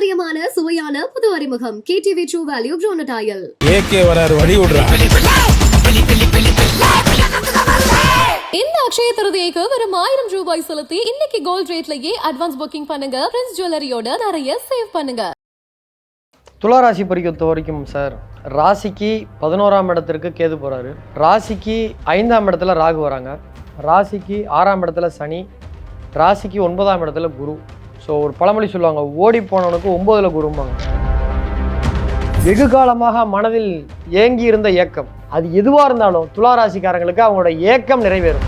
பாரம்பரியமான சுவையான புது அறிமுகம். கேடிவி ட்ரூ வேல்யூ ப்ரோனடாயல் ஏகே வராரு வழி விடுறா. இந்த அக்ஷய திருதியைக்கு வெறும் ஆயிரம் ரூபாய் செலுத்தி இன்னைக்கு கோல்ட் ரேட்லயே அட்வான்ஸ் புக்கிங் பண்ணுங்க. பிரின்ஸ் ஜுவல்லரியோட நிறைய சேவ் பண்ணுங்க. துளாராசி பொறுத்த வரைக்கும் சார் ராசிக்கு பதினோராம் இடத்திற்கு கேது போகிறாரு ராசிக்கு ஐந்தாம் இடத்துல ராகு வராங்க. ராசிக்கு ஆறாம் இடத்துல சனி. ராசிக்கு ஒன்பதாம் இடத்துல குரு. ஸோ ஒரு பழமொழி சொல்லுவாங்க ஓடி போனவனுக்கு ஒம்போதில் குரும்பாங்க. வெகு காலமாக மனதில் ஏங்கி இருந்த ஏக்கம். அது எதுவாக இருந்தாலும் துளாராசிக்காரங்களுக்கு அவங்களோட ஏக்கம் நிறைவேறும்.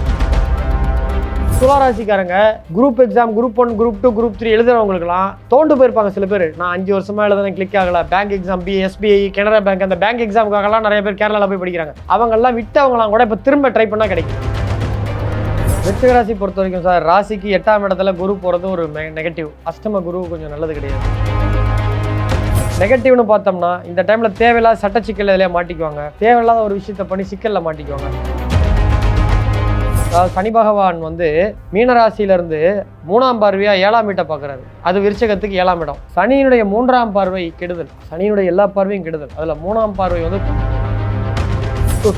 துளாராசிக்காரங்க group exam group one group two group three எழுதுறவங்களுக்குலாம் தோண்டு போயிருப்பாங்க சில பேர். நான் அஞ்சு வருஷமா எழுதுனேன் கிளிக் ஆகல. Bank exam B SBI Canara bank அந்த பேங்க் எக்ஸாமுக்காகலாம் நிறைய பேர் கேரளாவில் போய் படிக்கிறாங்க. அவங்கெல்லாம் விட்டவங்களாம் கூட இப்போ திரும்ப ட்ரை பண்ணால் கிடைக்கும். விருச்சிக ராசி பொறுத்த வரைக்கும் சார் ராசிக்கு எட்டாம் இடத்துல குரு போகிறது ஒரு நெகட்டிவ் அஷ்டம குரு கொஞ்சம் நல்லது கிடையாது. நெகட்டிவ்னு பார்த்தோம்னா இந்த டைமில் தேவையில்லாத சட்ட சிக்கல் இதிலே மாட்டிக்குவாங்க. தேவையில்லாத ஒரு விஷயத்தை பண்ணி சிக்கலில் மாட்டிக்குவாங்க. அதாவது சனி பகவான் வந்து மீனராசியிலிருந்து மூணாம் பார்வையா ஏழாம் வீட்டை பார்க்குறாரு. அது விருச்சகத்துக்கு ஏழாம் இடம். சனியினுடைய மூன்றாம் பார்வை கெடுதல். சனியினுடைய எல்லா பார்வையும் கெடுதல். அதில் மூணாம் பார்வை வந்து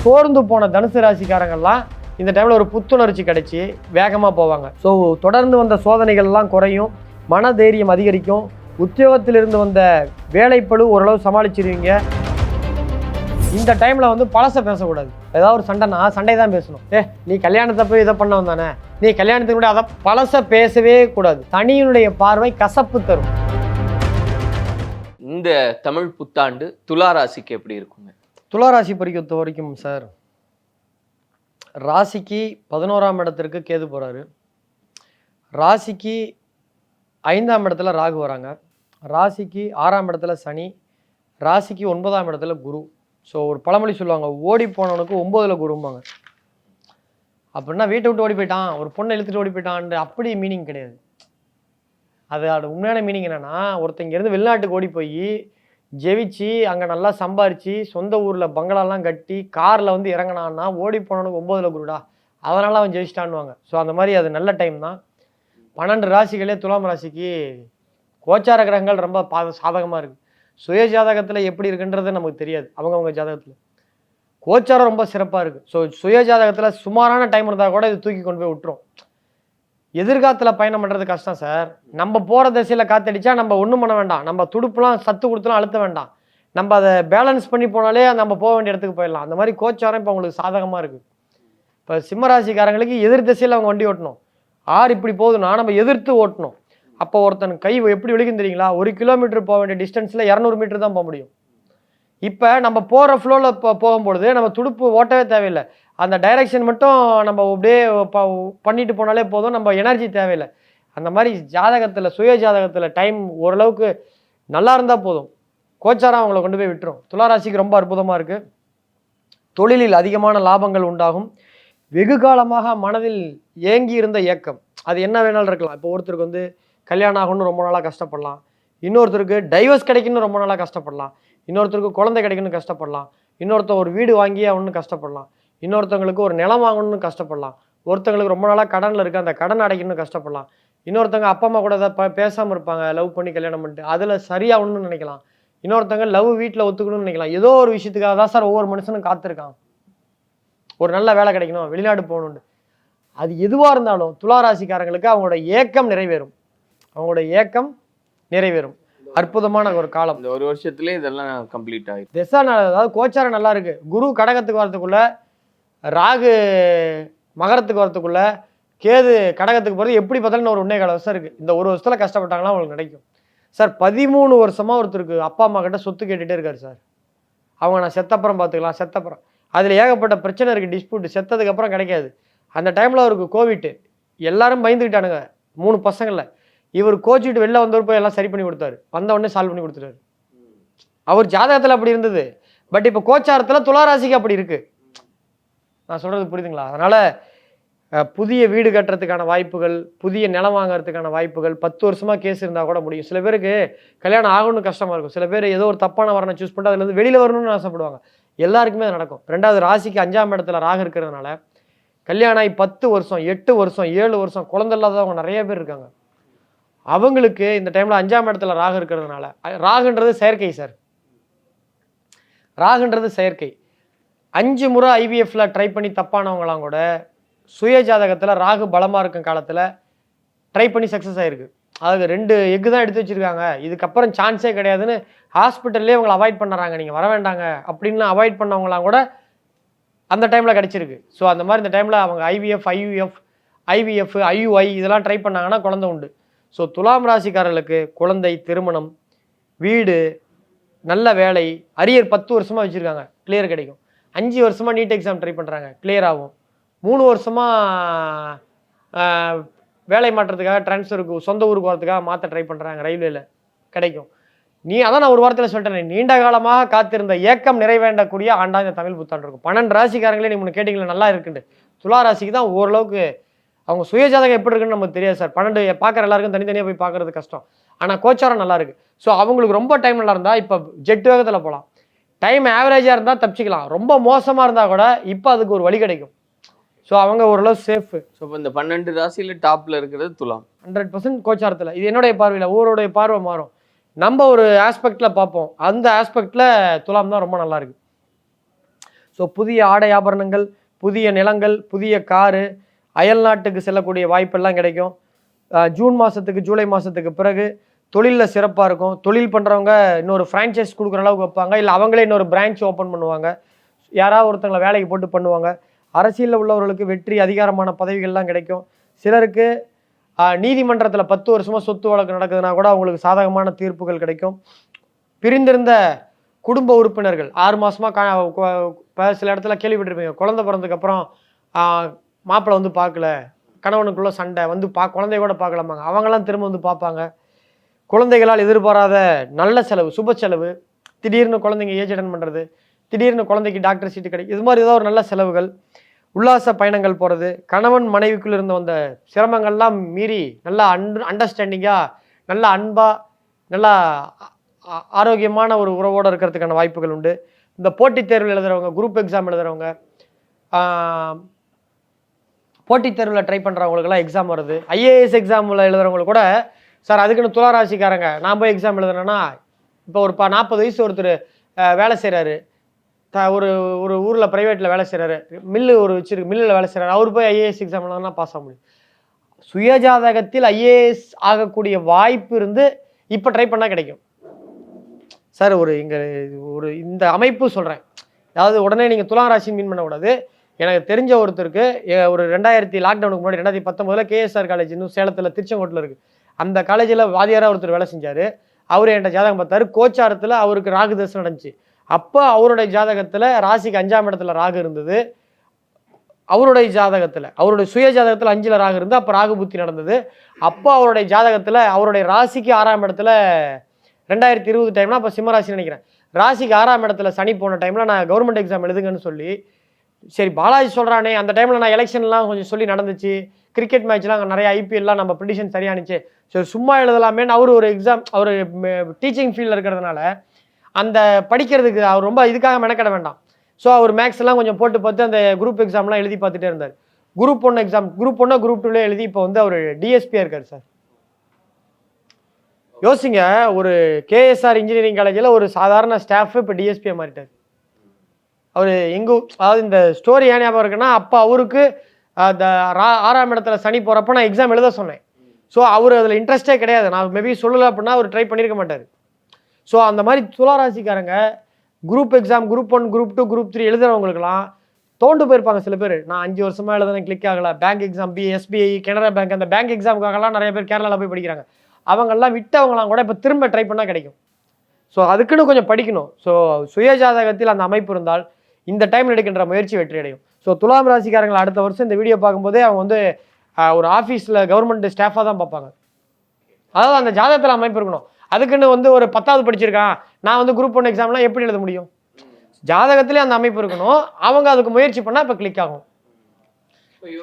சோர்ந்து போன தனுசு ராசிக்காரங்கெல்லாம் இந்த டைமில் ஒரு புத்துணர்ச்சி கிடைச்சி வேகமாக போவாங்க. ஸோ தொடர்ந்து வந்த சோதனைகள்லாம் குறையும் மன தைரியம் அதிகரிக்கும் உத்தியோகத்திலிருந்து வந்த வேலைப்பளு ஓரளவு சமாளிச்சிருவீங்க. இந்த டைமில் வந்து பழச பேசக்கூடாது. ஏதாவது ஒரு சண்டைனா சண்டை தான் பேசணும். ஏ நீ கல்யாணத்தை போய் இதை பண்ண வந்தானே நீ கல்யாணத்துக்கு கூட அதை பழச பேசவே கூடாது. தனியினுடைய பார்வை கசப்பு தரும். இந்த தமிழ் புத்தாண்டு துலா ராசிக்கு எப்படி இருக்குங்க? துளாராசி பொறுத்த வரைக்கும் சார் ராசிக்கு பதினோராம் இடத்திற்கு கேது போகிறாரு ராசிக்கு ஐந்தாம் இடத்துல ராகு வராங்க. ராசிக்கு ஆறாம் இடத்துல சனி ராசிக்கு ஒன்பதாம் இடத்துல குரு. ஸோ ஒரு பழமொழி சொல்லுவாங்க ஓடி போனவனுக்கு ஒம்போதில் குரும்பாங்க. அப்படின்னா வீட்டை விட்டு ஓடி போயிட்டான் ஒரு பொண்ணை இழுத்துட்டு ஓடி போயிட்டான்னு அப்படி மீனிங் கிடையாது. அது அதோட உண்மையான மீனிங் என்னென்னா ஒருத்தங்க இருந்து வெளிநாட்டுக்கு ஓடி போய் ஜெயிச்சு அங்கே நல்லா சம்பாரித்து சொந்த ஊரில் பங்களாலாம் கட்டி காரில் வந்து இறங்கினான்னா ஓடி போனவனுக்கு ஒம்போதில் குருடா. அதனால் அவன் ஜெயிச்சிட்டான்னுவாங்க. ஸோ அந்த மாதிரி அது நல்ல டைம் தான். பன்னெண்டு ராசிகளே துலாம் ராசிக்கு கோச்சார கிரகங்கள் ரொம்ப பா சாதகமாக இருக்குது சுய ஜாதகத்தில் எப்படி இருக்குன்றது நமக்கு தெரியாது. அவங்கவுங்க ஜாதகத்தில். கோச்சாரம் ரொம்ப சிறப்பாக இருக்குது ஸோ சுய ஜாதகத்தில் சுமாரான டைம் இருந்தால் கூட இது தூக்கி கொண்டு போய் விட்டுரும். எதிர்காலத்தில் பயணம் பண்ணுறது கஷ்டம் சார். நம்ம போகிற திசையில் காத்தடிச்சா நம்ம ஒன்றும் பண்ண வேண்டாம். நம்ம துடுப்புலாம் சத்து கொடுத்துலாம் அழுத்த வேண்டாம். நம்ம அதை பேலன்ஸ் பண்ணி போனாலே நம்ம போக வேண்டிய இடத்துக்கு போயிடலாம். அந்த மாதிரி கோச்சாரம் இப்போ உங்களுக்கு சாதகமாக இருக்குது இப்போ சிம்மராசிக்காரங்களுக்கு எதிர் திசையில் அவங்க வண்டி ஓட்டணும். ஆறு இப்படி போகுதுன்னா நம்ம எதிர்த்து ஓட்டணும். அப்போ ஒருத்தன் கை எப்படி விழுகும் தெரியுங்களா? ஒரு கிலோமீட்டர் போக வேண்டிய டிஸ்டன்ஸில் இரநூறு மீட்டர் தான் போக முடியும். இப்போ நம்ம போகிற ஃப்ளோவில் இப்போ போகும்பொழுது நம்ம துடுப்பு ஓட்டவே தேவையில்லை. அந்த டைரக்ஷன் மட்டும் நம்ம அப்படியே பண்ணிட்டு போனாலே போதும். நம்ம எனர்ஜி தேவையில்லை. அந்த மாதிரி ஜாதகத்தில் சுய ஜாதகத்தில் டைம் ஓரளவுக்கு நல்லா இருந்தால் போதும். கோச்சாரம் அவங்கள கொண்டு போய் விட்டுரும். துளாராசிக்கு ரொம்ப அற்புதமாக இருக்குது தொழிலில் அதிகமான லாபங்கள் உண்டாகும். வெகு காலமாக மனதில் ஏங்கி இருந்த ஏக்கம் அது என்ன வேணாலும் இருக்கலாம். இப்போ ஒருத்தருக்கு வந்து கல்யாணம் ஆகணும்னு ரொம்ப நாளாக கஷ்டப்படலாம். இன்னொருத்தருக்கு டைவர்ஸ் கிடைக்கணும்னு ரொம்ப நாளாக கஷ்டப்படலாம். இன்னொருத்தருக்கு குழந்தை கிடைக்கணும்னு கஷ்டப்படலாம். இன்னொருத்தர் ஒரு வீடு வாங்கி ஆகணும்னு கஷ்டப்படலாம். இன்னொருத்தவங்களுக்கு ஒரு நிலம் வாங்கணும்னு கஷ்டப்படலாம். ஒருத்தவங்களுக்கு ரொம்ப நாளாக கடனில் இருக்க அந்த கடன் அடைக்கணும்னு கஷ்டப்படலாம். இன்னொருத்தவங்க அப்பா அம்மா கூட ஏதாவது பேசாமல் இருப்பாங்க லவ் பண்ணி கல்யாணம் பண்ணிட்டு அதில் சரியாகணும்னு நினைக்கலாம். இன்னொருத்தவங்க லவ் வீட்டில் ஒத்துக்கணும்னு நினைக்கலாம். ஏதோ ஒரு விஷயத்துக்காக தான் சார் ஒவ்வொரு மனுஷனும் காத்திருக்கான். ஒரு நல்ல வேலை கிடைக்கணும் வெளிநாடு போகணுன்னு அது எதுவாக இருந்தாலும் துளாராசிக்காரங்களுக்கு அவங்களோட ஏக்கம் நிறைவேறும். அவங்களோட ஏக்கம் நிறைவேறும். அற்புதமான ஒரு காலம். இந்த ஒரு வருஷத்துலயே இதெல்லாம் கம்ப்ளீட் ஆயிடும் திசா அதாவது கோச்சாரம் நல்லா இருக்கு. குரு கடகத்துக்கு வரதுக்குள்ள ராகு மகரத்துக்கு வரதுக்குள்ள கேது கடகத்துக்கு போகிறது எப்படி பார்த்தாலும் ஒரு ஒன்றே கால வருஷம் இருக்குது இந்த ஒரு வருஷத்தில் கஷ்டப்பட்டாங்கன்னா அவங்களுக்கு கிடைக்கும். சார் பதிமூணு வருஷமாக ஒருத்தருக்கு அப்பா அம்மா கிட்ட சொத்து கேட்டுகிட்டே இருக்காரு சார். அவங்க நான் செத்தப்புறம் பார்த்துக்கலாம் செத்தப்புறம். அதில் ஏகப்பட்ட பிரச்சனை இருக்குது டிஸ்பியூட் செத்ததுக்கப்புறம் கிடைக்காது. அந்த டைமில் அவருக்கு கோவிட்டு எல்லாரும் பயந்துக்கிட்டானுங்க மூணு பசங்களில். இவர் கோச்சிட்டு வெளில வந்தவர் போய் எல்லாம் சரி பண்ணி கொடுத்தாரு. வந்த உடனே சால்வ் பண்ணி கொடுத்துட்டாரு. அவர் ஜாதகத்தில் அப்படி இருந்தது. பட் இப்போ கோச்சாரத்தில் துளாராசிக்கு அப்படி இருக்கு. நான் சொல்கிறது புரியுதுங்களா? அதனால் புதிய வீடு கட்டுறதுக்கான வாய்ப்புகள் புதிய நிலம் வாங்குறதுக்கான வாய்ப்புகள் பத்து வருஷமாக கேஸ் இருந்தால் கூட முடியும். சில பேருக்கு கல்யாணம் ஆகணும்னு கஷ்டமாக இருக்கும். சில பேர் ஏதோ ஒரு தப்பான வரனை சூஸ் பண்ணிட்டு அதுலேருந்து வெளியில் வரணும்னு ஆசைப்படுவாங்க. எல்லாருக்குமே அது நடக்கும். ரெண்டாவது ராசிக்கு அஞ்சாம் இடத்துல ராகு இருக்கிறதுனால கல்யாணம் ஆகி பத்து வருஷம் எட்டு வருஷம் ஏழு வருஷம் குழந்தை இல்லாதவங்க நிறைய பேர் இருக்காங்க. அவங்களுக்கு இந்த டைமில் அஞ்சாம் இடத்துல ராகு இருக்கிறதுனால ராகுன்றது செயற்கை சார். ராகுன்றது செயற்கை. அஞ்சு முறை ஐவிஎஃப்ல ட்ரை பண்ணி தப்பானவங்களாம் கூட சுய ஜாதகத்தில் ராகு பலமாக இருக்கும் காலத்தில் ட்ரை பண்ணி சக்ஸஸ் ஆயிருக்கு. அதுக்கு ரெண்டு எக்கு தான் எடுத்து வச்சிருக்காங்க. இதுக்கப்புறம் சான்ஸே கிடையாதுன்னு ஹாஸ்பிட்டல்லே அவங்களை அவாய்ட் பண்ணுறாங்க நீங்கள் வர வேண்டாங்க அப்படின்னு அவாய்ட் பண்ணவங்களாம் கூட அந்த டைமில் கிடச்சிருக்கு. ஸோ அந்த மாதிரி இந்த டைமில் அவங்க ஐவிஎஃப் ஐயுஎஃப் ஐவிஎஃப் ஐயுஐ இதெல்லாம் ட்ரை பண்ணாங்கன்னா குழந்தை உண்டு. ஸோ துலாம் ராசிக்காரர்களுக்கு குழந்தை திருமணம் வீடு நல்ல வேலை அரியர் பத்து வருஷமாக வச்சுருக்காங்க. கிளியர் கிடைக்கும். அஞ்சு வருஷமாக நீட் எக்ஸாம் ட்ரை பண்ணுறாங்க கிளியர் ஆகும். மூணு வருஷமாக வேலை மாற்றத்துக்காக ட்ரான்ஸ்ஃபருக்கு சொந்த ஊருக்கு வரதுக்காக மாற்ற ட்ரை பண்ணுறாங்க ரயில்வேல. கிடைக்கும். நீ அதான் நான் ஒரு வாரத்தில் சொல்லிட்டேன் நீண்ட காலமாக காத்திருந்த ஏக்கம் நிறைவேண்டக்கூடிய ஆண்டா இந்த தமிழ் புத்தாண்டு இருக்கும். பன்னெண்டு ராசிக்காரங்களே நீ முன்ன கேட்டிங்களா நல்லா இருக்குண்டு துலா ராசிக்கு தான் ஓரளவுக்கு அவங்க சுயஜாதகம் எப்படி இருக்குன்னு நமக்கு தெரியாது சார். பன்னெண்டு பார்க்குற எல்லாருக்கும் தனித்தனியாக போய் பார்க்குறது கஷ்டம். ஆனால் கோச்சாரம் நல்லாயிருக்கு ஸோ அவங்களுக்கு ரொம்ப டைம் நல்லா இருந்தால் இப்போ ஜெட் வேகத்தில் போகலாம் டைம் ஆவரேஜாக இருந்தால் தப்பிச்சுக்கலாம். ரொம்ப மோசமாக இருந்தால் கூட இப்போ அதுக்கு ஒரு வழி கிடைக்கும். ஸோ அவங்க ஓரளவு சேஃபு ஸோ இப்போ இந்த பன்னெண்டு ராசியில டாப்ல இருக்கிறது துலாம். ஹண்ட்ரட் பர்சன்ட் கோச்சாரத்தில். இது என்னுடைய பார்வையில் ஒவ்வொருடைய பார்வை மாறும். நம்ம ஒரு ஆஸ்பெக்டில் பார்ப்போம். அந்த ஆஸ்பெக்டில் துலாம் தான் ரொம்ப நல்லா இருக்கு. ஸோ புதிய ஆடை ஆபரணங்கள் புதிய நிலங்கள் புதிய காரு அயல் நாட்டுக்கு செல்லக்கூடிய வாய்ப்பெல்லாம் கிடைக்கும். ஜூன் மாதத்துக்கு ஜூலை மாதத்துக்கு பிறகு தொழிலில் சிறப்பாக இருக்கும். தொழில் பண்ணுறவங்க இன்னொரு ஃப்ரான்ச்சைஸ் கொடுக்குற அளவுக்கு வைப்பாங்க. இல்லை அவங்களே இன்னொரு பிரான்ச் ஓப்பன் பண்ணுவாங்க. யாராவது ஒருத்தங்களை வேலைக்கு போட்டு பண்ணுவாங்க. அரசியலில் உள்ளவர்களுக்கு வெற்றி அதிகாரமான பதவிகள்லாம் கிடைக்கும். சிலருக்கு நீதிமன்றத்தில் பத்து வருஷமாக சொத்து வழக்கு நடக்குதுன்னா கூட அவங்களுக்கு சாதகமான தீர்ப்புகள் கிடைக்கும். பிரிந்திருந்த குடும்ப உறுப்பினர்கள் ஆறு மாதமாக கா சில இடத்துல கேள்விப்பட்டிருப்பீங்க. குழந்தை பிறந்ததுக்கப்புறம் மாப்பிள்ளை வந்து பார்க்கல. கணவனுக்குள்ளே சண்டை வந்து பா குழந்தைய கூட பார்க்கலாமாங்க அவங்களாம் திரும்ப வந்து பார்ப்பாங்க. குழந்தைகளால் எதிர்பாராத நல்ல செலவு சுப செலவு. திடீர்னு குழந்தைங்க ஏஜ் அட்டன் பண்ணுறது திடீர்னு குழந்தைக்கு டாக்டர் சீட்டு கிடைக்கும் இது மாதிரி ஏதோ ஒரு நல்ல செலவுகள் உல்லாச பயணங்கள் போகிறது கணவன் மனைவிக்குள்ள இருந்த வந்த சிரமங்கள்லாம் மீறி நல்லா அன் அண்டர்ஸ்டாண்டிங்காக நல்லா அன்பாக நல்லா ஆரோக்கியமான ஒரு உறவோடு இருக்கிறதுக்கான வாய்ப்புகள் உண்டு. இந்த போட்டித் தேர்வில் எழுதுறவங்க குரூப் எக்ஸாம் எழுதுறவங்க போட்டித் தேர்வில் ட்ரை பண்ணுறவங்களுக்குலாம் எக்ஸாம் வருது. ஐஏஎஸ் எக்ஸாமில் எழுதுகிறவங்களுக்கு கூட சார் அதுக்குன்னு துளாராசிக்காரங்க. நான் போய் எக்ஸாம் எழுதுனேன்னா இப்போ ஒரு ப நாற்பது வயசு ஒருத்தர் வேலை செய்கிறாரு த ஒரு ஒரு ஊரில் ப்ரைவேட்டில் வேலை செய்கிறாரு மில்லு ஒரு வச்சிருக்கு மில்லில் வேலை செய்கிறாரு அவர் போய் ஐஏஎஸ் எக்ஸாம் எழுதுனா பாஸ் ஆக முடியும். சுயஜாதகத்தில் ஐஏஎஸ் ஆகக்கூடிய வாய்ப்பு இருந்து இப்போ ட்ரை பண்ணால் கிடைக்கும். சார் ஒரு இங்கே ஒரு இந்த அமைப்பு சொல்கிறேன் அதாவது உடனே நீங்கள் துலாம் ராசி மீன் பண்ணக்கூடாது. எனக்கு தெரிஞ்ச ஒருத்தருக்கு ஒரு ரெண்டாயிரத்தி லாக்டவுனுக்கு முன்னாடி ரெண்டாயிரத்தி பத்தொம்போதில் கேஎஸ்ஆர் காலேஜ் இன்னும் சேலத்தில் திருச்செங்கோட்டில் இருக்குது அந்த காலேஜில் வாதியாராக ஒருத்தர் வேலை செஞ்சார். அவர் என்கிட்ட ஜாதகம் பார்த்தாரு. கோச்சாரத்தில் அவருக்கு ராகு தசை நடந்துச்சு. அப்போ அவருடைய ஜாதகத்தில் ராசிக்கு அஞ்சாம் இடத்துல ராகு இருந்தது. அவருடைய ஜாதகத்தில் அவருடைய சுய ஜாதகத்தில் அஞ்சில் ராகு இருந்து அப்போ ராகு புத்தி நடந்தது. அப்போ அவருடைய ஜாதகத்தில் அவருடைய ராசிக்கு ஆறாம் இடத்துல ரெண்டாயிரத்தி இருபது டைம்னா அப்போ சிம்மராசின்னு நினைக்கிறேன். ராசிக்கு ஆறாம் இடத்துல சனி போன டைமில் நான் கவர்மெண்ட் எக்ஸாம் எழுதுங்கன்னு சொல்லி சரி பாலாஜி சொல்கிறானே அந்த டைமில் நான் எலெக்ஷன்லாம் கொஞ்சம் சொல்லி நடந்துச்சு. கிரிக்கெட் மேட்ச்லாம் அங்கே நிறைய ஐபிஎல்லாம் நம்ம ப்ரிடிஷன் சரியானுச்சு. சரி சும்மா எழுதலாமேன்னு அவர் ஒரு எக்ஸாம் அவர் டீச்சிங் ஃபீல்டில் இருக்கிறதுனால அந்த படிக்கிறதுக்கு அவர் ரொம்ப இதுக்காக மெனக்கிட வேண்டாம். ஸோ அவர் மேக்ஸ் எல்லாம் கொஞ்சம் போட்டு பார்த்து அந்த குரூப் எக்ஸாம்லாம் எழுதி பார்த்துட்டே இருந்தார். குரூப் ஒன் எக்ஸாம் குரூப் ஒன்னா குரூப் டூல எழுதி இப்போ வந்து அவர் டிஎஸ்பியாக இருக்கார் சார். யோசிங்க ஒரு கேஎஸ்ஆர் இன்ஜினியரிங் காலேஜில் ஒரு சாதாரண ஸ்டாஃப் இப்போ டிஎஸ்பியாக மாறிட்டார். அவர் எங்கு அதாவது இந்த ஸ்டோரி ஏன் ஞாபகம் இருக்குன்னா அப்போ அவருக்கு அந்த ஆறாம் இடத்துல சனி போகிறப்ப நான் எக்ஸாம் எழுத சொன்னேன். ஸோ அவர் அதில் இன்ட்ரெஸ்டே கிடையாது. நான் மேபி சொல்லலை அப்படின்னா அவர் ட்ரை பண்ணியிருக்க மாட்டார். ஸோ அந்த மாதிரி துளாராசிக்காரங்க group exam group one group two group three எழுதுறவங்களுக்குலாம் தோண்டு போயிருப்பாங்க சில பேர். நான் அஞ்சு வருஷமாக எழுதுனேன் கிளிக் ஆகலை. Bank exam B SBI Canara bank அந்த பேங்க் எக்ஸாமுக்காகலாம் நிறைய பேர் கேரளாவில் போய் படிக்கிறாங்க. அவங்கெல்லாம் விட்டவங்களாம் கூட இப்போ திரும்ப ட்ரை பண்ணால் கிடைக்கும். ஸோ அதுக்குன்னு கொஞ்சம் படிக்கணும். ஸோ சுயஜாதகத்தில் அந்த அமைப்பு இருந்தால் இந்த டைம் எடுக்கின்ற முயற்சி வெற்றி அடையும். ஸோ துலாம் ராசிக்காரங்களை அடுத்த வருஷம் இந்த வீடியோ பார்க்கும்போதே அவங்க வந்து ஒரு ஆஃபீஸில் கவர்மெண்ட் ஸ்டாஃபாக தான் பார்ப்பாங்க. அதாவது அந்த ஜாதகத்தில் அமைப்பு இருக்கணும். அதுக்குன்னு வந்து ஒரு பத்தாவது படிச்சிருக்கான். நான் வந்து குரூப் ஒன் எக்ஸாம்லாம் எப்படி எழுத முடியும்? ஜாதகத்திலே அந்த அமைப்பு இருக்கணும். அவங்க அதுக்கு முயற்சி பண்ணால் இப்போ கிளிக் ஆகும்.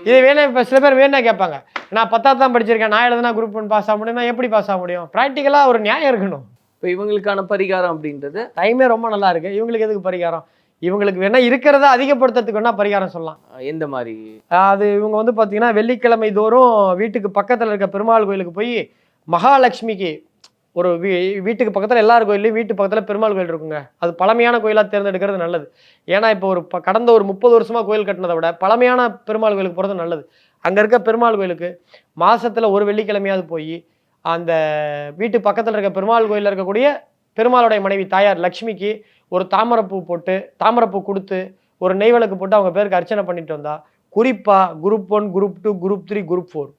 இது வேணும் இப்போ சில பேர் வேணா கேட்பாங்க. நான் பத்தாவது தான் படிச்சிருக்கேன். நான் எழுதுனா குரூப் ஒன் பாஸ் ஆக முடியும்னா எப்படி பாஸ் ஆக முடியும்? ப்ராக்டிக்கலாக ஒரு நியாயம் இருக்கணும். இப்போ இவங்களுக்கான பரிகாரம் அப்படின்றது? டைமே ரொம்ப நல்லா இருக்கு. இவங்களுக்கு எதுக்கு பரிகாரம்? இவங்களுக்கு வேணா இருக்கிறத அதிகப்படுத்துறதுக்கு வேணா பரிகாரம் சொல்லலாம். எந்த மாதிரி? அது இவங்க வந்து பார்த்தீங்கன்னா வெள்ளிக்கிழமை தோறும் வீட்டுக்கு பக்கத்தில் இருக்க பெருமாள் கோயிலுக்கு போய் மகாலட்சுமிக்கு ஒரு வீ வீட்டுக்கு பக்கத்தில் எல்லார் கோயிலையும் வீட்டு பக்கத்தில் பெருமாள் கோயில் இருக்குங்க. அது பழமையான கோயிலாக தேர்ந்தெடுக்கிறது நல்லது. ஏன்னா இப்போ ஒரு ப- கடந்த ஒரு முப்பது வருஷமாக கோயில் கட்டினதை விட பழமையான பெருமாள் கோயிலுக்கு போகிறது நல்லது. அங்கே இருக்க பெருமாள் கோயிலுக்கு மாசத்துல ஒரு வெள்ளிக்கிழமையாவது போய் அந்த வீட்டு பக்கத்தில் இருக்க பெருமாள் கோயிலில் இருக்கக்கூடிய பெருமாளுடைய மனைவி தாயார் லக்ஷ்மிக்கு ஒரு தாமரைப்பூ போட்டு தாமரைப்பூ கொடுத்து ஒரு நெய் விளக்கு போட்டு அவங்க பேருக்கு அர்ச்சனை பண்ணிட்டு வந்தா குறிப்பாக group one group two group three group four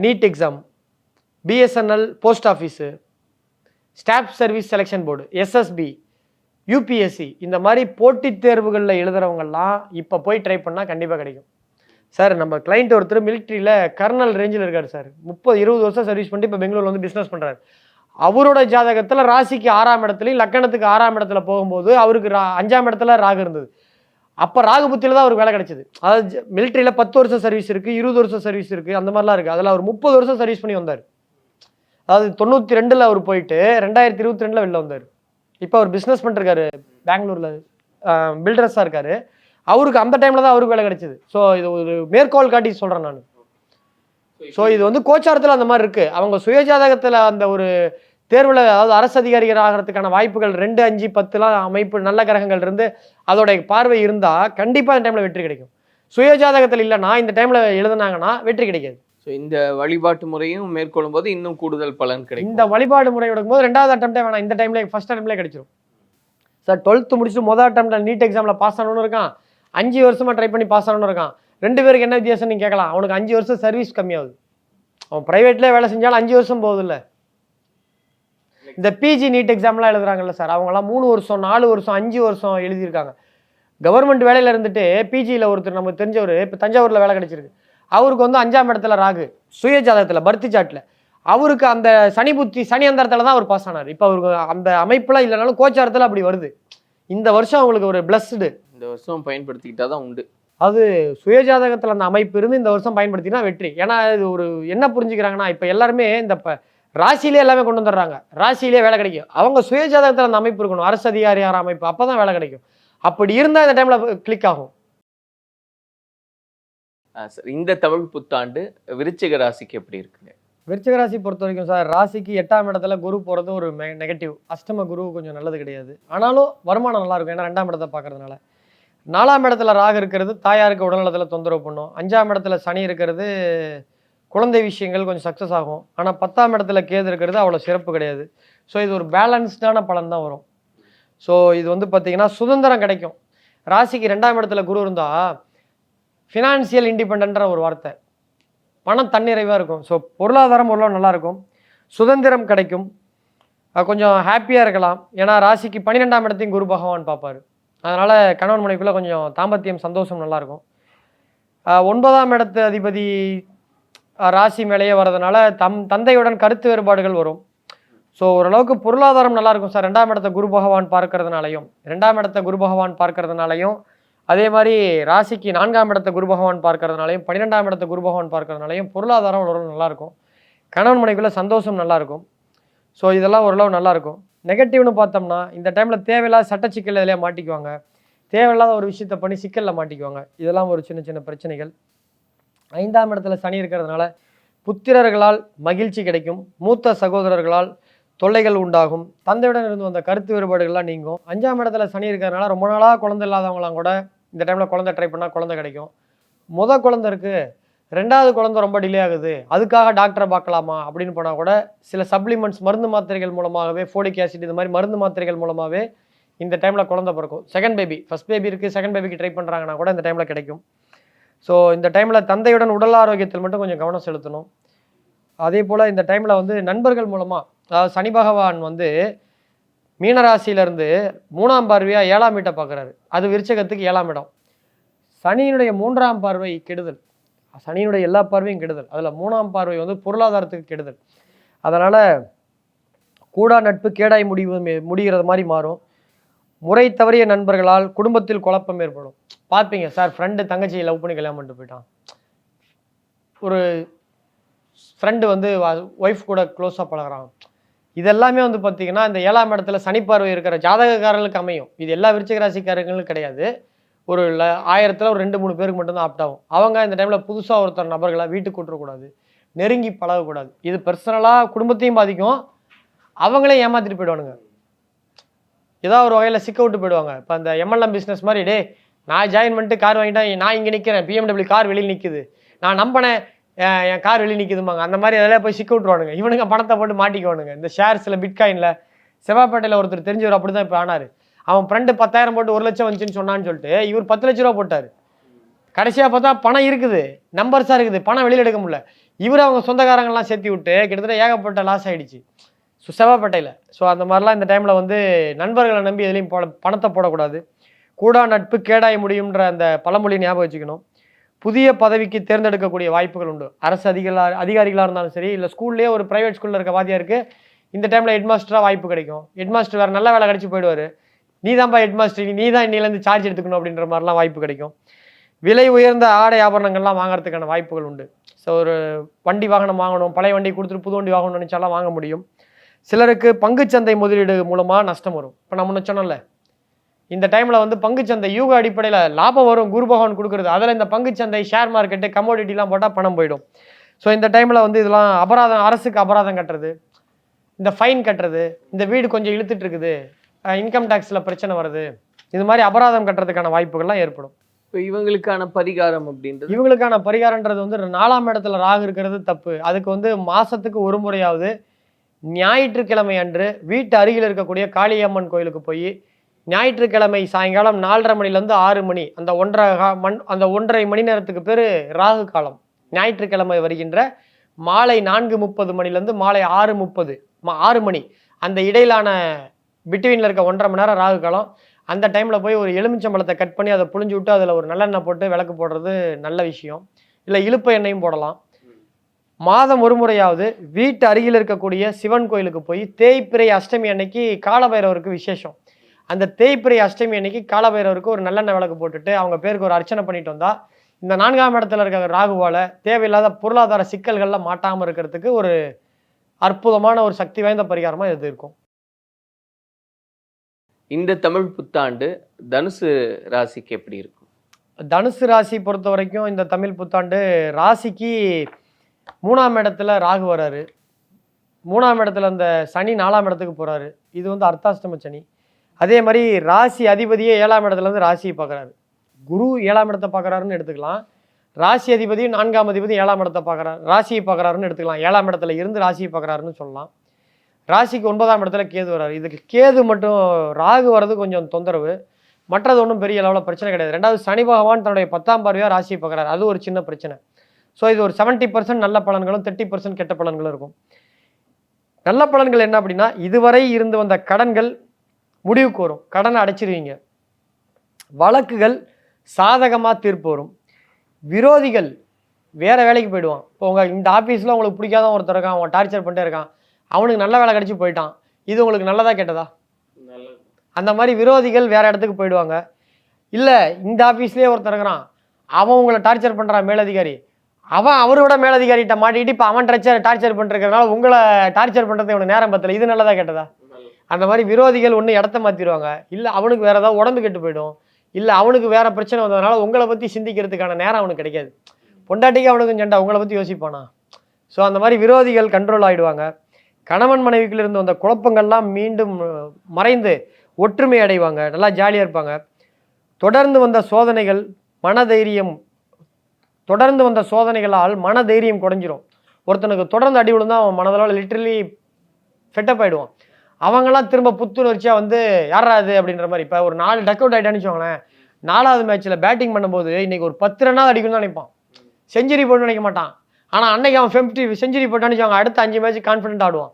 NEET exam BSNL post office staff service selection board SSB UPSC இந்த மாதிரி போட்டித் தேர்வுகளில் எழுதுறவங்கெல்லாம் இப்போ போய் ட்ரை பண்ணால் கண்டிப்பாக கிடைக்கும். சார் நம்ம கிளைண்ட் ஒருத்தர் மிலிட்ரியில் கர்னல் ரேஞ்சில் இருக்கார் சார் முப்பது இருபது வருஷம் சர்வீஸ் பண்ணிட்டு இப்போ பெங்களூர்ல வந்து பிஸ்னஸ் பண்ணுறாரு அவரோட ஜாதகத்தில் ராசிக்கு ஆறாம் இடத்துலையும் லக்கணத்துக்கு ஆறாம் இடத்துல போகும்போது அவருக்கு ரா அஞ்சாம் இடத்துல ராகு இருந்தது. அப்போ ராகு புத்தியில் தான் அவருக்கு வேலை கிடைச்சது. அதாவது மிலிட்ரியில் பத்து வருஷம் சர்வீஸ் இருக்குது இருபது வருஷம் சர்வீஸ் இருக்குது அந்த மாதிரிலாம் இருக்குது அதில் அவர் முப்பது வருஷம் சர்வீஸ் பண்ணி வந்தார். அதாவது தொண்ணூற்றி ரெண்டில் அவர் போயிட்டு ரெண்டாயிரத்தி இருபத்தி ரெண்டில் வெளில வந்தார். இப்போ அவர் பிஸ்னஸ் பண்ணிருக்காரு பெங்களூரில் பில்டர்ஸாக இருக்கார். அவருக்கு அந்த டைமில் தான் அவருக்கு வேலை கிடைச்சது. ஸோ இது ஒரு மேற்கோள் காட்டி சொல்கிறேன் நான். ஸோ இது வந்து கோச்சாரத்தில் அந்த மாதிரி இருக்குது அவங்க சுயஜாதகத்தில் அந்த ஒரு தேர்வில் அதாவது அரசு அதிகாரிகள் ஆகிறதுக்கான வாய்ப்புகள் ரெண்டு அஞ்சு பத்துலாம் அமைப்பு நல்ல கிரகங்கள் இருந்து அதோடைய பார்வை இருந்தால் கண்டிப்பாக இந்த டைமில் வெற்றி கிடைக்கும். சுயஜாதகத்தில் இல்லைன்னா இந்த டைமில் எழுதுனாங்கன்னா வெற்றி கிடைக்காது. ஸோ இந்த வழிபாட்டு முறையும் மேற்கொள்ளும் போது இன்னும் கூடுதல் பலன் கிடைக்கும். இந்த வழிபாடு முறை எடுக்கும்போது ரெண்டாவது அட்டம்ப்டே வேணாம். இந்த டைம்ல ஃபர்ஸ்ட் அட்டம்ப்லே கிடைச்சிரும். சார் டுவெல்த்து முடிச்சுட்டு மொதல் அட்டம்ப்ட்ல நீட் எக்ஸாமில் பாஸ் ஆனவனு இருக்கான். அஞ்சு வருஷமா ட்ரை பண்ணி பாஸ் ஆனவனு இருக்கான். ரெண்டு பேருக்கு என்ன வித்தியாசம் நீங்கள் கேட்கலாம். அவனுக்கு அஞ்சு வருஷம் சர்வீஸ் கம்மியாகுது. அவன் ப்ரைவேட்லேயே வேலை செஞ்சாலும் அஞ்சு வருஷம் போகுதுல்ல. இந்த பிஜி நீட் எக்ஸாம்லாம் எழுதுறாங்கல்ல சார் அவங்களாம் மூணு வருஷம் நாலு வருஷம் அஞ்சு வருஷம் எழுதியிருக்காங்க. கவர்மெண்ட் வேலையில் இருந்துட்டு பிஜியில் ஒருத்தர் நமக்கு தெரிஞ்சவர் இப்போ தஞ்சாவூரில் வேலை கிடைச்சிருக்கு. அவருக்கு வந்து அஞ்சாம் இடத்துல ராகு சுய ஜாதகத்தில் பர்த்தி சாட்டில் அவருக்கு அந்த சனி புத்தி சனி அந்தரத்தில் தான் அவர் பாஸ் ஆனார். இப்போ அவருக்கு அந்த அமைப்புலாம் இல்லைனாலும் கோச்சாரத்தில் அப்படி வருது. இந்த வருஷம் அவங்களுக்கு ஒரு பிளஸ்டு இந்த வருஷம் பயன்படுத்திக்கிட்டால் தான் உண்டு. அது சுயஜாதகத்தில் அந்த அமைப்பு இருந்து இந்த வருஷம் பயன்படுத்தினா வெற்றி. ஏன்னா இது ஒரு என்ன புரிஞ்சுக்கிறாங்கன்னா இப்போ எல்லாருமே இந்த ப ராசியிலே எல்லாமே கொண்டு வந்துடுறாங்க. ராசியிலே வேலை கிடைக்கும். அவங்க சுயஜாதகத்தில் அந்த அமைப்பு இருக்கணும். அரசு அதிகாரியார அமைப்பு? அப்போ தான் வேலை கிடைக்கும். அப்படி இருந்தால் இந்த டைமில் கிளிக் ஆகும். ஆ, சரி. இந்த தமிழ் புத்தாண்டு விருச்சிக ராசிக்கு எப்படி இருக்குங்க? விருச்சிக ராசி பொறுத்த வரைக்கும் சார் ராசிக்கு எட்டாம் இடத்துல குரு போகிறது ஒரு நெகட்டிவ். அஷ்டம குரு கொஞ்சம் நல்லது கிடையாது. ஆனாலும் வருமானம் நல்லா இருக்கும். ஏன்னா ரெண்டாம் இடத்தை பார்க்கறதுனால நாலாம் இடத்துல ராகு இருக்கிறது தாயாருக்கு உடல்நலத்தில் தொந்தரவு பண்ணும். அஞ்சாம் இடத்துல சனி இருக்கிறது குழந்தை விஷயங்கள் கொஞ்சம் சக்ஸஸ் ஆகும். ஆனால் பத்தாம் இடத்துல கேது இருக்கிறது அவ்வளோ சிறப்பு கிடையாது. ஸோ இது ஒரு பேலன்ஸ்டான பலன் தான் வரும். ஸோ இது வந்து பார்த்திங்கன்னா சுதந்திரம் கிடைக்கும். ராசிக்கு ரெண்டாம் இடத்துல குரு இருந்தால் ஃபினான்சியல் இண்டிபெண்ட்ன்ற ஒரு வார்த்தை. பணம் தன்னிறைவாக இருக்கும். ஸோ பொருளாதாரம் ஓரளவு நல்லா இருக்கும். சுதந்திரம் கிடைக்கும். கொஞ்சம் ஹாப்பியாக இருக்கலாம். ஏன்னா ராசிக்கு பன்னிரெண்டாம் இடத்தையும் குரு பகவான் பார்ப்பார். அதனால் கணவன் மனைவிக்குள்ள கொஞ்சம் தாம்பத்தியம் சந்தோஷம் நல்லாயிருக்கும். ஒன்பதாம் இடத்து அதிபதி ராசி மேலேயே வர்றதுனால தம் தந்தையுடன் கருத்து வேறுபாடுகள் வரும். ஸோ ஓரளவுக்கு பொருளாதாரம் நல்லாயிருக்கும் சார். ரெண்டாம் இடத்த குரு பகவான் பார்க்கறதுனாலையும் ரெண்டாம் இடத்த குரு பகவான் பார்க்கறதுனாலையும் அதே மாதிரி ராசிக்கு நான்காம் இடத்த குரு பகவான் பார்க்கறதுனாலையும் பன்னிரெண்டாம் இடத்த குரு பகவான் பார்க்கறதுனாலையும் பொருளாதாரம் ஓரளவு நல்லாயிருக்கும். கணவன் மனைவிக்குள்ள சந்தோஷம் நல்லாயிருக்கும். ஸோ இதெல்லாம் ஓரளவு நல்லாயிருக்கும். நெகட்டிவ்னு பார்த்தோம்னா இந்த டைமில் தேவையில்லாத சட்ட சிக்கல் இதிலே மாட்டிக்குவாங்க? தேவையில்லாத ஒரு விஷயத்த பண்ணி சிக்கலில் மாட்டிக்குவாங்க. இதெல்லாம் ஒரு சின்ன சின்ன பிரச்சனைகள். ஐந்தாம் இடத்துல சனி இருக்கிறதுனால புத்திரர்களால் மகிழ்ச்சி கிடைக்கும். மூத்த சகோதரர்களால் தொல்லைகள் உண்டாகும். தந்தையுடன் இருந்து வந்த கருத்து வேறுபாடுகள்லாம் நீங்கும். அஞ்சாம் இடத்துல சனி இருக்கிறதுனால ரொம்ப நாளாக குழந்தை இல்லாதவங்களாம் கூட இந்த டைமில் குழந்தை ட்ரை பண்ணால் குழந்தை கிடைக்கும். முத குழந்தை இருக்கு. ரெண்டாவது குழந்தை ரொம்ப டிலே ஆகுது. அதுக்காக டாக்டரை பார்க்கலாமா? அப்படின்னு போனால் கூட சில சப்ளிமெண்ட்ஸ் மருந்து மாத்திரைகள் மூலமாகவே ஃபோலிக் ஆசிட் இது மாதிரி மருந்து மாத்திரைகள் மூலமாகவே இந்த டைமில் குழந்தை பிறக்கும். செகண்ட் பேபி ஃபர்ஸ்ட் பேபி இருக்குது செகண்ட் பேபிக்கு ட்ரை பண்ணுறாங்கன்னா கூட இந்த டைமில் கிடைக்கும். ஸோ இந்த டைமில் தந்தையுடன் உடல் ஆரோக்கியத்தில் மட்டும் கொஞ்சம் கவனம் செலுத்தணும். அதே போல் இந்த டைமில் வந்து நண்பர்கள் மூலமாக அதாவது சனி பகவான் வந்து மீனராசியிலேருந்து மூணாம் பார்வையாக ஏழாம் வீட்டை பார்க்குறாரு. அது விருச்சகத்துக்கு ஏழாம் இடம். சனியினுடைய மூன்றாம் பார்வை கெடுதல். சனியினுடைய எல்லா பார்வையும் கெடுதல். அதில் மூணாம் பார்வை வந்து பொருளாதாரத்துக்கு கெடுதல். அதனால் கூடா நட்பு கேடாய் முடிவு முடிகிறது மாதிரி மாறும். முறை தவறிய நண்பர்களால் குடும்பத்தில் குழப்பம் ஏற்படும். பார்ப்பீங்க சார் ஃப்ரெண்டு தங்கச்சியை லவ் பண்ணி கல்யாணம் பண்ணிட்டு போயிட்டான். ஒரு ஃப்ரெண்டு வந்து ஒய்ஃப் கூட க்ளோஸாக பழகுறான். இதெல்லாமே வந்து பார்த்தீங்கன்னா இந்த ஏழாம் இடத்துல சனிப்பார்வை இருக்கிற ஜாதகக்காரர்களுக்கு அமையும். இது எல்லா விருச்சிக ராசிக்காரர்களுக்கும் கிடையாது. ஒரு ஆயிரத்தில் ஒரு ரெண்டு மூணு பேருக்கு மட்டும்தான் ஆப்ட் ஆகும். அவங்க இந்த டைமில் புதுசாக ஒருத்தர் நபர்களை வீட்டுக்கு கூட்டுறக்கூடாது நெருங்கி பழகக்கூடாது. இது பர்சனலாக குடும்பத்தையும் பாதிக்கும். அவங்களே ஏமாத்திட்டு போயிடுவானுங்க. ஏதாவது ஒரு வகையில் சிக்க விட்டு போயிடுவாங்க. இப்போ அந்த எம்எல்எம் பிஸ்னஸ் மாதிரி டே நான் ஜாயின் பண்ணிட்டு கார் வாங்கிட்டேன். நான் இங்கே நிற்கிறேன் பிஎம்டபிள்யூ கார் வெளியில் நிற்குது நான் நம்பினேன். என் கார் வெளியே நிற்குதுமாங்க அந்த மாதிரி அதில் போய் சிக்க விட்டுருவானுங்க. இவனுங்க பணத்தை போட்டு மாட்டிக்குவானுங்க. இந்த ஷேர்ஸில் பிட்காயினில் செவ்வாப்பேட்டையில் ஒருத்தர் தெரிஞ்சவர் அப்படி தான் இப்போ ஆனார். அவன் ஃப்ரெண்டு பத்தாயிரம் போட்டு ஒரு லட்சம் வந்துச்சுன்னு சொன்னான்னு சொல்லிட்டு இவர் பத்து லட்ச ரூபா போட்டார். கடைசியாக பார்த்தா பணம் இருக்குது நம்பர்ஸாக இருக்குது பணம் வெளியில் எடுக்க முடியல. இவர் அவங்க சொந்தக்காரங்கள்லாம் சேர்த்து விட்டு கிட்டத்தட்ட ஏகப்பட்ட லாஸ் ஆகிடுச்சு ஸோ செவ்வாப்பேட்டையில் ஸோ அந்த மாதிரிலாம் இந்த டைமில் வந்து நண்பர்களை நம்பி எதுலேயும் போட பணத்தை போடக்கூடாது. கூடா நட்பு கேடாய முடியுன்ற அந்த பழமொழி ஞாபகம் வச்சுக்கணும். புதிய பதவிக்கு தேர்ந்தெடுக்கக்கூடிய வாய்ப்புகள் உண்டு. அரசு அதிகளா அதிகாரிகளாக இருந்தாலும் சரி இல்லை ஸ்கூல்லேயே ஒரு ப்ரைவேட் ஸ்கூலில் இருக்க வாத்தியாருக்கு இந்த டைமில் ஹெட் மாஸ்டராக வாய்ப்பு கிடைக்கும். ஹெட்மாஸ்டர் வேறு நல்ல வேலை கிடச்சி போயிடுவார். நீ தான்ப்பா ஹெட் மாஸ்டர் நீ தான் இன்னிலேருந்து சார்ஜ் எடுத்துக்கணும் அப்படின்ற மாதிரிலாம் வாய்ப்பு கிடைக்கும். விலை உயர்ந்த ஆடை ஆபரணங்கள்லாம் வாங்குறதுக்கான வாய்ப்புகள் உண்டு. ஸோ ஒரு வண்டி வாகனம் வாங்கணும் பழைய வண்டி கொடுத்துட்டு புது வண்டி வாங்கணும்னு நினச்சாலாம் வாங்க முடியும். சிலருக்கு பங்குச்சந்தை முதலீடு மூலமாக நஷ்டம் வரும். இப்போ நம்ம ஒன்று சொன்னோம்ல இந்த டைமில் வந்து பங்குச்சந்தை யூக அடிப்படையில் லாபம் வரும் குரு பகவான் கொடுக்குறது. அதில் இந்த பங்குச்சந்தை ஷேர் மார்க்கெட்டு கமோடிட்டிலாம் போட்டால் பணம் போயிடும். ஸோ இந்த டைமில் வந்து இதெல்லாம் அபராதம் அரசுக்கு அபராதம் கட்டுறது இந்த ஃபைன் கட்டுறது இந்த வீடு கொஞ்சம் இழுத்துட்டு இருக்குது இன்கம் டேக்ஸில் பிரச்சனை வருது. இது மாதிரி அபராதம் கட்டுறதுக்கான வாய்ப்புகள்லாம் ஏற்படும். இப்போ இவங்களுக்கான பரிகாரம் அப்படின்றது? இவங்களுக்கான பரிகாரன்றது வந்து நாலாம் இடத்துல ராகு இருக்கிறது தப்பு. அதுக்கு வந்து மாசத்துக்கு ஒரு முறையாவது ஞாயிற்றுக்கிழமை அன்று வீட்டு அருகில் இருக்கக்கூடிய காளியம்மன் கோயிலுக்கு போய் ஞாயிற்றுக்கிழமை சாயங்காலம் நாலரை மணிலேருந்து ஆறு மணி அந்த ஒன்றரை மண் அந்த ஒன்றரை மணி நேரத்துக்கு பேர் ராகு காலம். ஞாயிற்றுக்கிழமை வருகின்ற மாலை நான்கு முப்பது மணிலேருந்து மாலை ஆறு முப்பது ஆறு மணி. அந்த இடையிலான பிட்வீனில் இருக்க ஒன்றரை மணி நேரம் ராகு காலம் அந்த டைமில் போய் ஒரு எலுமிச்சம்பழத்தை கட் பண்ணி அதை புழிஞ்சு விட்டு அதில் ஒரு நல்லெண்ணெய் போட்டு விளக்கு போடுறது நல்ல விஷயம். இல்லை இழுப்பு எண்ணெயும் போடலாம். மாதம் ஒரு முறையாவது வீட்டு அருகில் இருக்கக்கூடிய சிவன் கோயிலுக்கு போய் தேய்ப்பிரை அஷ்டமி அன்னைக்கு காலபைரவருக்கு விசேஷம். அந்த தேய்ப்பிரை அஷ்டமி அன்னைக்கு காலபைரவருக்கு ஒரு நல்லெண்ணெய் விளக்கு போட்டுட்டு அவங்க பேருக்கு ஒரு அர்ச்சனை பண்ணிட்டு வந்தால் இந்த நான்காம் இடத்துல இருக்க ராகுவால தேவையில்லாத பொருளாதார சிக்கல்களில் மாட்டாமல் இருக்கிறதுக்கு ஒரு அற்புதமான ஒரு சக்தி வாய்ந்த பரிகாரமாக இது இருக்கும். இந்த தமிழ் புத்தாண்டு தனுசு ராசிக்கு எப்படி இருக்கும்? தனுசு ராசி பொறுத்த வரைக்கும் இந்த தமிழ் புத்தாண்டு ராசிக்கு மூணாம் இடத்துல ராகு வராரு. மூணாம் இடத்துல அந்த சனி நாலாம் இடத்துக்கு போகிறாரு இது வந்து அர்த்தாஷ்டம சனி. அதே மாதிரி ராசி அதிபதியே ஏழாம் இடத்துல வந்து ராசியை பார்க்குறாரு. குரு ஏழாம் இடத்தை பார்க்குறாருன்னு எடுத்துக்கலாம். ராசி அதிபதியும் நான்காம் அதிபதி ஏழாம் இடத்தை பார்க்குறாரு ராசியை பார்க்குறாருன்னு எடுத்துக்கலாம். ஏழாம் இடத்துல இருந்து ராசியை பார்க்குறாருன்னு சொல்லலாம். ராசிக்கு ஒன்பதாம் இடத்துல கேது வராரு. இதுக்கு கேது மட்டும் ராகு வர்றது கொஞ்சம் தொந்தரவு. மற்றது ஒன்றும் பெரிய அளவில் பிரச்சனை கிடையாது. ரெண்டாவது சனி பகவான் தன்னுடைய பத்தாம் பார்வையாக ராசியை பார்க்குறாரு. அது ஒரு சின்ன பிரச்சனை. ஸோ இது ஒரு செவன்ட்டி பர்சன்ட் நல்ல பலன்களும் தேர்ட்டி பர்சன்ட் கெட்ட பலன்களும் இருக்கும். நல்ல பலன்கள் என்ன அப்படின்னா இதுவரை இருந்து வந்த கடன்கள் முடிவுக்கு வரும். கடனை அடைச்சிருவீங்க. வழக்குகள் சாதகமாக தீர்ப்பு வரும். விரோதிகள் வேறு வேலைக்கு போயிடுவான். இப்போ உங்கள் இந்த ஆஃபீஸில் உங்களுக்கு பிடிக்காத ஒருத்தர் இருக்கான் அவன் டார்ச்சர் பண்ணிட்டே இருக்கான். அவனுக்கு நல்ல வேலை கிடச்சி போயிட்டான். இது உங்களுக்கு நல்லதா கெட்டதா? அந்த மாதிரி விரோதிகள் வேற இடத்துக்கு போயிடுவாங்க. இல்லை இந்த ஆஃபீஸ்லேயே ஒருத்தர் இருக்கிறான். அவன் உங்களை டார்ச்சர் பண்ணுறான் மேலதிகாரி. அவன் அவரோட மேலதிகாரிகிட்ட மாட்டிக்கிட்டு இப்போ அவன் டார்ச்சர் டார்ச்சர் பண்ணிருக்கறனால உங்களை டார்ச்சர் பண்ணுறது இவனுக்கு நேரம் பத்தல. இது நல்லதா கெட்டதா? அந்த மாதிரி விரோதிகள் ஒன்று இடத்த மாற்றிடுவாங்க இல்லை அவனுக்கு வேறு ஏதாவது உடம்பு கெட்டு போயிடும். இல்லை அவனுக்கு வேறு பிரச்சனை வந்ததுனால உங்களை பற்றி சிந்திக்கிறதுக்கான நேரம் அவனுக்கு கிடைக்காது. பொண்டாட்டிக்கு அவனுக்கும் சண்டை உங்களை பற்றி யோசிப்பானா? ஸோ அந்த மாதிரி விரோதிகள் கண்ட்ரோல் ஆகிடுவாங்க கணவன் மனைவிக்கிலிருந்து வந்த குழப்பங்கள்லாம் மீண்டும் மறைந்து ஒற்றுமை அடைவாங்க. நல்லா ஜாலியாக இருப்பாங்க. தொடர்ந்து வந்த சோதனைகள் மனதைரியம் தொடர்ந்து வந்த சோதனைகளால் மனதைரியம் குறைஞ்சிரும் ஒருத்தனுக்கு தொடர்ந்து அடி விழுந்தா அவன் மனதளவில் லிட்ரலி ஃபெட்டப் ஆகிடுவான் அவங்களாம் திரும்ப புத்துணர்ச்சியாக வந்து யாராது அப்படின்ற மாதிரி. இப்போ ஒரு நாலு டக் அவுட் ஆகிட்டான்னு வச்சுக்கோங்களேன். நாலாவது மேட்ச்சில் பேட்டிங் பண்ணும்போது இன்றைக்கி ஒரு பத்து ரன்னாவது அடிக்கணும்னு நினைப்பான். செஞ்சுரி போடணும்னு நினைக்க மாட்டான். ஆனால் அன்னைக்கு அவன் ஃபிஃப்டி செஞ்சுரி போட்டான்னு வச்சுக்கோங்க அடுத்த அஞ்சு மேட்ச் கான்ஃபிடென்ட் ஆடுவான்.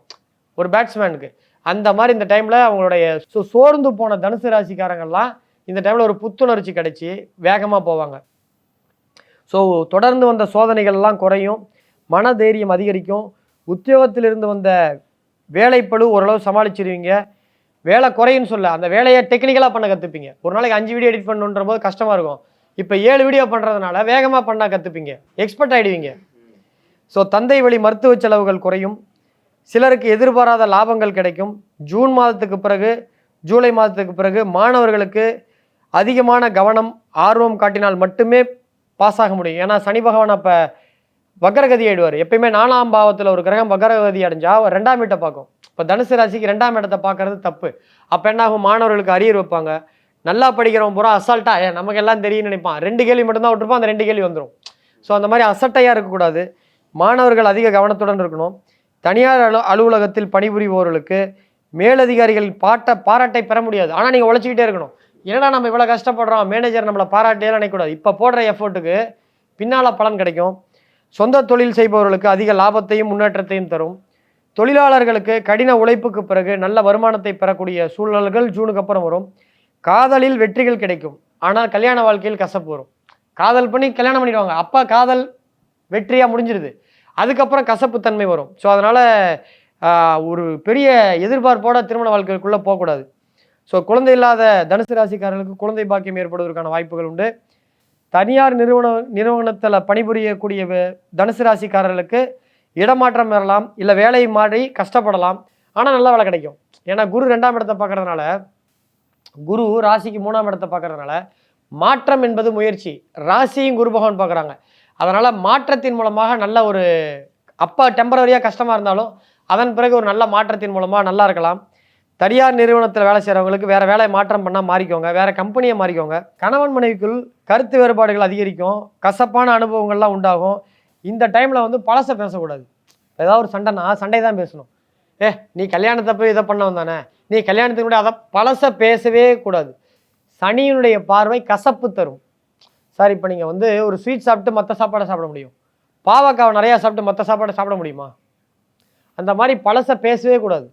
ஒரு பேட்ஸ்மேனுக்கு அந்த மாதிரி இந்த டைமில் அவங்களுடைய சோ- சோர்ந்து போன தனுசு ராசிக்காரங்கள்லாம் இந்த டைமில் ஒரு புத்துணர்ச்சி கிடச்சி வேகமாக போவாங்க. ஸோ தொடர்ந்து வந்த சோதனைகள்லாம் குறையும். மன தைரியம் அதிகரிக்கும். உத்தியோகத்திலிருந்து வந்த வேலைப்பளு ஓரளவு சமாளிச்சிருவீங்க. வேலை குறையுன்னு சொல்ல அந்த வேலையை டெக்னிக்கலாக பண்ண கற்றுப்பீங்க ஒரு நாளைக்கு அஞ்சு வீடியோ எடிட் பண்ணுன்ற போது கஷ்டமாக இருக்கும். இப்போ ஏழு வீடியோ பண்ணுறதுனால வேகமாக பண்ணால் கற்றுப்பீங்க எக்ஸ்பர்ட் ஆகிடுவீங்க ஸோ தந்தை வழி மருத்துவ செலவுகள் குறையும். சிலருக்கு எதிர்பாராத லாபங்கள் கிடைக்கும். ஜூன் மாதத்துக்கு பிறகு ஜூலை மாதத்துக்கு பிறகு மாணவர்களுக்கு அதிகமான கவனம் ஆர்வம் காட்டினால் மட்டுமே பாஸ் ஆக முடியும். ஏன்னா சனி பகவான் அப்போ வக்கரகதி ஆயிடுவார். எப்பயுமே நாலாம் பாவத்தில் ஒரு கிரகம் வக்கரகதி அடைஞ்சா அவர் ரெண்டாம் வீட்டை பார்க்கும். இப்போ தனுசு ராசிக்கு ரெண்டாம் இடத்தை பார்க்கறது தப்பு. அப்போ என்னாகும்? மாணவர்களுக்கு அரியர் வைப்பாங்க. நல்லா படிக்கிறவன் பூரா அசால்ட்டா ஏன் நமக்கு எல்லாம் தெரியும்னு நினைப்பான். ரெண்டு கேள்வி மட்டும்தான் விட்டுருப்பான். அந்த ரெண்டு கேள்வி வந்துடும் ஸோ அந்த மாதிரி அசட்டையாக இருக்கக்கூடாது. மாணவர்கள் அதிக கவனத்துடன் இருக்கணும். தனியார் அலு அலுவலகத்தில் பணிபுரிபவர்களுக்கு மேலதிகாரிகள் பாட்ட பாராட்டை பெற முடியாது. ஆனால் நீங்கள் உழைச்சிக்கிட்டே இருக்கணும். என்னடா நம்ம இவ்வளோ கஷ்டப்படுறோம்? மேனேஜர் நம்மளை பாராட்டே நினைக்கக்கூடாது. இப்போ போடுற எஃபோர்ட்டுக்கு பின்னால் பலன் கிடைக்கும். சொந்த தொழில் செய்பவர்களுக்கு அதிக லாபத்தையும் முன்னேற்றத்தையும் தரும். தொழிலாளர்களுக்கு கடின உழைப்புக்கு பிறகு நல்ல வருமானத்தை பெறக்கூடிய சூழல்கள் ஜூனுக்கு அப்புறம் வரும். காதலில் வெற்றிகள் கிடைக்கும். ஆனால் கல்யாண வாழ்க்கையில் கசப்பு வரும். காதல் பண்ணி கல்யாணம் பண்ணிடுவாங்க. அப்போ காதல் வெற்றியாக முடிஞ்சிருது. அதுக்கப்புறம் கசப்புத்தன்மை வரும். ஸோ அதனால் ஒரு பெரிய எதிர்பார்ப்போட திருமண வாழ்க்கைக்குள்ளே போகக்கூடாது. ஸோ குழந்தை இல்லாத தனுசு ராசிக்காரர்களுக்கு குழந்தை பாக்கியம் ஏற்படுவதற்கான வாய்ப்புகள் உண்டு. தனியார் நிறுவன நிறுவனத்தில் பணிபுரியக்கூடிய தனுசு ராசிக்காரர்களுக்கு இடமாற்றம் பெறலாம் இல்லை வேலை மாறி கஷ்டப்படலாம். ஆனால் நல்ல வேலை கிடைக்கும். ஏன்னா குரு ரெண்டாம் இடத்தை பார்க்குறதுனால குரு ராசிக்கு மூணாம் இடத்தை பார்க்குறதுனால மாற்றம் என்பது முயற்சி. ராசியும் குரு பகவான் பார்க்குறாங்க அதனால் மாற்றத்தின் மூலமாக நல்ல ஒரு அப்பா டெம்பரரியாக கஷ்டமாக இருந்தாலும் அதன் பிறகு ஒரு நல்ல மாற்றத்தின் மூலமாக நல்லா இருக்கலாம். தனியார் நிறுவனத்தில் வேலை செய்கிறவங்களுக்கு வேறு வேலையை மாற்றம் பண்ணால் மாறிக்கோங்க. வேறு கம்பெனியை மாறிக்கோங்க. கணவன் மனைவிக்குள் கருத்து வேறுபாடுகள் அதிகரிக்கும். கசப்பான அனுபவங்கள்லாம் உண்டாகும். இந்த டைமில் வந்து பழசை பேசக்கூடாது. ஏதாவது ஒரு சண்டைனா சண்டை தான் பேசணும். ஏ நீ கல்யாணத்தப்போ இதை பண்ண வந்தானே நீ கல்யாணத்துக்கு முன்னாடி அதை பழசை பேசவே கூடாது. சனியினுடைய பார்வை கசப்பு தரும். சார் இப்போ நீங்கள் வந்து ஒரு ஸ்வீட் சாப்பிட்டு மற்ற சாப்பாடை சாப்பிட முடியும். பாவக்காவை நிறையா சாப்பிட்டு மற்ற சாப்பாடை சாப்பிட முடியுமா? அந்த மாதிரி பழசை பேசவே கூடாது.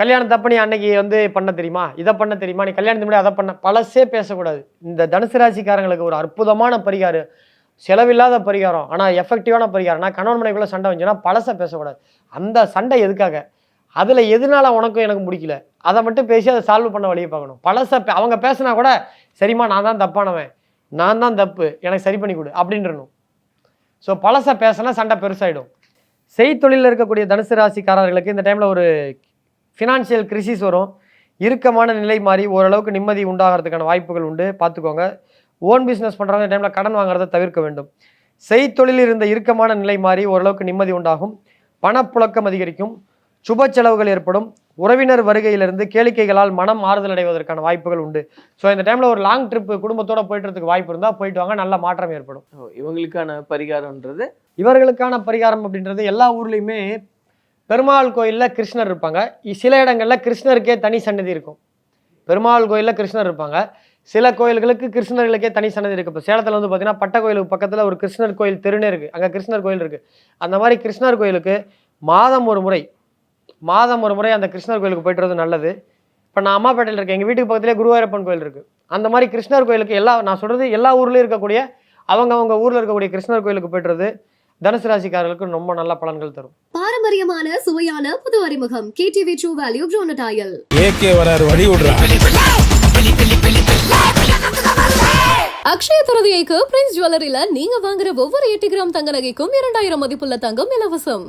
கல்யாணத்தப்ப நீ அன்னைக்கு வந்து பண்ண தெரியுமா? இதை பண்ண தெரியுமா? நீ கல்யாணத்துக்கு முன்னாடி அதை பண்ண பழசே பேசக்கூடாது. இந்த தனுசு ராசிக்காரங்களுக்கு ஒரு அற்புதமான பரிகாரம் செலவில்லாத பரிகாரம் ஆனால் எஃபெக்டிவான பரிகாரம். நான் கணவன் மனைவிக்குள்ள சண்டை வந்துச்சுன்னா பழசை பேசக்கூடாது. அந்த சண்டை எதுக்காக? அதில் எதனால உனக்கும் எனக்கு பிடிக்கல? அதை மட்டும் பேசி அதை சால்வ் பண்ண வழியை பார்க்கணும். பழசை அவங்க பேசினா கூட சரிம்மா நான் தான் தப்பானவன். நான் தான் தப்பு. எனக்கு சரி பண்ணி கொடு அப்படின்றணும். ஸோ பழசை பேசினா சண்டை பெருசாயிடும். செய்தொழிலில் இருக்கக்கூடிய தனுசு ராசிக்காரர்களுக்கு இந்த டைமில் ஒரு ஃபினான்ஷியல் கிரிசிஸ் வரும். இறுக்கமான நிலை மாறி ஓரளவுக்கு நிம்மதி உண்டாகிறதுக்கான வாய்ப்புகள் உண்டு. பார்த்துக்கோங்க. ஓன் பிஸ்னஸ் பண்ணுறவங்க டைமில் கடன் வாங்குறதை தவிர்க்க வேண்டும். செய்தொழிலில் இருந்த இறுக்கமான நிலை மாறி ஓரளவுக்கு நிம்மதி உண்டாகும். பணப்புழக்கம் அதிகரிக்கும். சுப செலவுகள் ஏற்படும். உறவினர் வருகையிலிருந்து கேளிக்கைகளால் மனம் ஆறுதல் அடைவதற்கான வாய்ப்புகள் உண்டு. ஸோ இந்த டைமில் ஒரு லாங் ட்ரிப் குடும்பத்தோட போயிட்டுறதுக்கு வாய்ப்பு இருந்தால் போயிட்டு வாங்க நல்ல மாற்றம் ஏற்படும். இவங்களுக்கான பரிகாரம்ன்றது? இவர்களுக்கான பரிகாரம் அப்படின்றது எல்லா ஊர்லேயுமே பெருமாள் கோயிலில் கிருஷ்ணர் இருப்பாங்க. சில இடங்களில் கிருஷ்ணருக்கே தனி சன்னதி இருக்கும். பெருமாள் கோயிலில் கிருஷ்ணர் இருப்பாங்க. சில கோயில்களுக்கு கிருஷ்ணர்களுக்கே தனி சன்னதி இருக்குது இப்போ சேலத்தில் வந்து பார்த்தீங்கன்னா பட்ட கோயிலுக்கு பக்கத்தில் ஒரு கிருஷ்ணர் கோயில் தெருனே இருக்குது அங்கே கிருஷ்ணர் கோயில் இருக்குது அந்த மாதிரி கிருஷ்ணர் கோயிலுக்கு மாதம் ஒரு முறை மாதம் ஒரு முறை அந்த கிருஷ்ணர் கோயிலுக்கு போயிட்டு வரது நல்லது. இப்போ நான் அம்மாப்பேட்டையில் இருக்கேன். எங்கள் வீட்டுக்கு பக்கத்துலேயே குருவாயூரப்பன் கோயில் இருக்குது அந்த மாதிரி கிருஷ்ணர் கோயிலுக்கு எல்லா நான் சொல்கிறது எல்லா ஊர்லேயும் இருக்கக்கூடிய அவங்க அவங்க ஊரில் இருக்கக்கூடிய கிருஷ்ணர் கோயிலுக்கு போயிட்டு வரது தனுசு ராசிக்காரர்களுக்கு ரொம்ப நல்ல பலன்கள் தரும். பாரம்பரியமான சுவையான புது அறிமுகம். கேடிவி ட்ரூ வேல்யூ ப்ரோனடாயல் ஏகே வராரு வழி அக்ஷய திருதியைக்கு பிரின்ஸ் ஜுவல்லரியில நீங்க வாங்குற ஒவ்வொரு எட்டு கிராம் தங்க நகைக்கும் இரண்டாயிரம் மதிப்புள்ள தங்கம் இலவசம்.